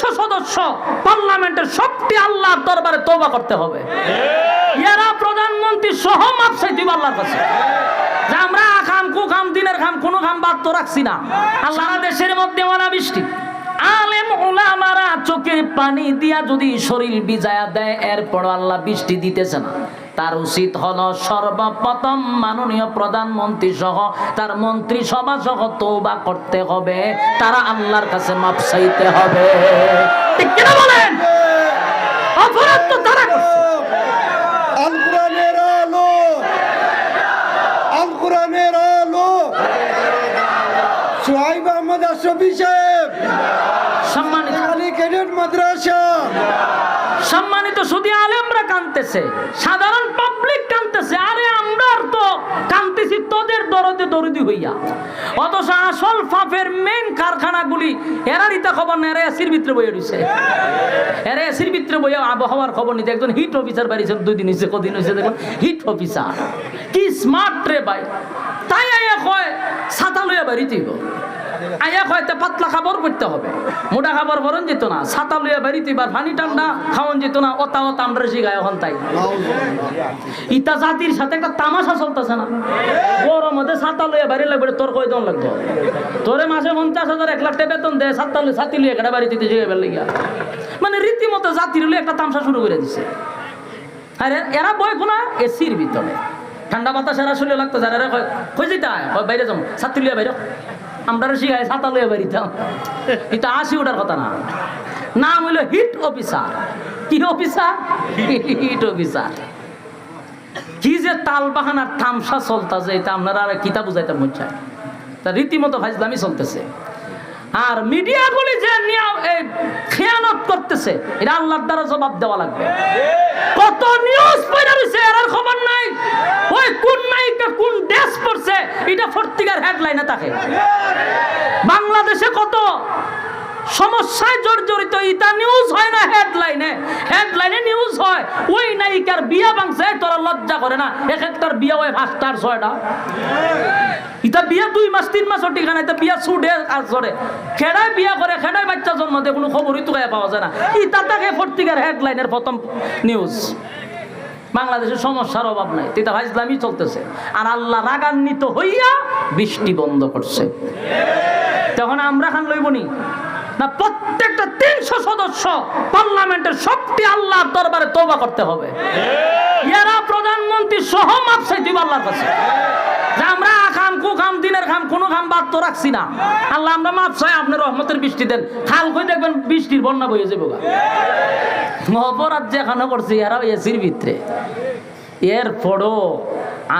তিনশো সদস্য পার্লামেন্টের সবটি আল্লাহর দরবারে তওবা করতে হবে। এরা প্রধানমন্ত্রী সহ মাপ চাইতে আল্লাহর কাছে। যে আমরা খাম কু খাম দিনের খাম কোনো খাম বাদ তো রাখছি না। আল্লাহ দেশের মধ্যে অনাবৃষ্টি আলেম ওলামারা চোখে পানি দিয়া যদি শরীর বিজায়া দেয় এরপর আল্লাহ বৃষ্টি দিতেছে না। তার উচিত হলো সর্বপ্রথম মাননীয় প্রধানমন্ত্রী সহ তার মন্ত্রী সভা সহ তৌবা করতে হবে। তারা আল্লাহর কাছে মাপ চাইতে হবে। ঠিক কিনা বলেন? অপরাধ তো তারা করছে। আল কোরআনের আলো। আল কোরআনের আলো। সোহাইব আহমদ আশরফি সাহেব। সম্মানিত আলী ক্যাডেট মাদ্রাসা। সম্মানিত শুধু আলেমরা কানতেছে, সাধারণ পাবলিক কানতেছে, আরে আমরা তো কানতেছি তোদের দরদে দরদি হইয়া। অথচ আসল ফাফের মেন কারখানাগুলি এরার ইতা খবর না, এরা এসির ভিতরে বইয়ে রয়েছে এরা এসির ভিতরে বইয়া আবহাওয়ার খবর নিতে, একজন হিট অফিসার বাড়িছে দুই দিন হয়েছে কদিন হয়েছে দেখুন হিট অফিসার কি স্মার্ট রে ভাই। তাই আইয়া কয়, ছাতা লইয়া বাড়িতেই আইয়া কয়তে পাতলা খাবার করতে হবে। মোটা খাবার বরণ যেত না। ছাতা লইয়া বাড়িতে এবার পানি ঠান্ডা খাওয়ান যেত না। ওতা ওতা আমরা তাই। ইতা জাতির সাথে একটা তামাশা চলতেছে না। গরম মধ্যে ছাতা লইয়া বাড়ি লাগবে, তোর দন লাগবে? তোরে মাসে পঞ্চাশ হাজার, এক লাখ টাকা বেতন দে ছাতা লই ছাতি লইয়া কেটে বাড়িতে লাগিয়া? মানে রীতিমতো জাতির লইয়া একটা তামসা শুরু করে দিছে। আরে, এরা বই কোনা? এসির ভিতরে। ঠান্ডা বাতাস এরা শুলে লাগতো যারা কই কয়, বাইরে যাম। ছাত্রী লিয়া বাইরে আমরা শিখাই ছাতা লইয়া বাড়িতাম। এটা আসি ওটার কথা না। নাম হইল হিট অফিসার। কি অফিসার? Hit officer. কি যে তাল বাহানার তামসা চলতেছে, এটা আপনারা আর কিতা বুঝাইতে মজা তা রীতিমতো ফাইজলামি চলতেছে। আর মিডিয়াগুলি যে নিয়ে এই খেয়ানত করতেছে, এটা আল্লাহর দ্বারা জবাব দেওয়া লাগবে। কত নিউজ পড়া রয়েছে এর খবর নাই। ওই কোন নায়িকা কোন দেশ এটা পত্রিকার হেডলাইনে থাকে। বাংলাদেশে কত সমস্যায় জর্জরিত ইটা নিউজ হয় না হেডলাইনে হেডলাইনে নিউজ হয়, ওই নায়িকার বিয়া ভাঙছে, তোরা লজ্জা করে না। এক একটার বিয়া হয় পাঁচটার ছয়টা। ইটা বিয়া দুই মাস, তিন মাস ঠিকানা এটা বিয়া ছুটে আর করে খেড়ায় বিয়া করে খেড়ায় বাচ্চা জন্ম দেয় কোনো খবরই তো পাওয়া যায় না। ইটা তাকে পত্রিকার হেডলাইনের প্রথম নিউজ বাংলাদেশের সমস্যার অভাব নাই। তিতা ইসলামই চলতেছে। আর আল্লাহ রাগান্বিত হইয়া বৃষ্টি বন্ধ করছে। তখন আমরা খান লইবনি। না প্রত্যেকটা তিনশো সদস্য পার্লামেন্টের সবটি আল্লাহর দরবারে তোবা করতে হবে। এরা প্রধানমন্ত্রী সহ মাপ চাইতে আল্লাহর কাছে যে আমরা খাম কু খাম দিনের খাম কোনো খাম বাদ তো রাখছি না। আল্লাহ, আমরা মাপ চাই আপনার রহমতের বৃষ্টি দেন। খাল কই দেখবেন বৃষ্টির বন্যা বইয়ে যাব। অপরাধ যেখানে করছে, এরা এসির ভিতরে। এর পরও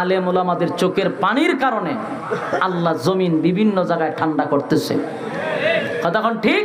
আলেম ওলামাদের চোখের পানির কারণে আল্লাহ জমিন বিভিন্ন জায়গায় ঠান্ডা করতেছে। কথা ঠিক?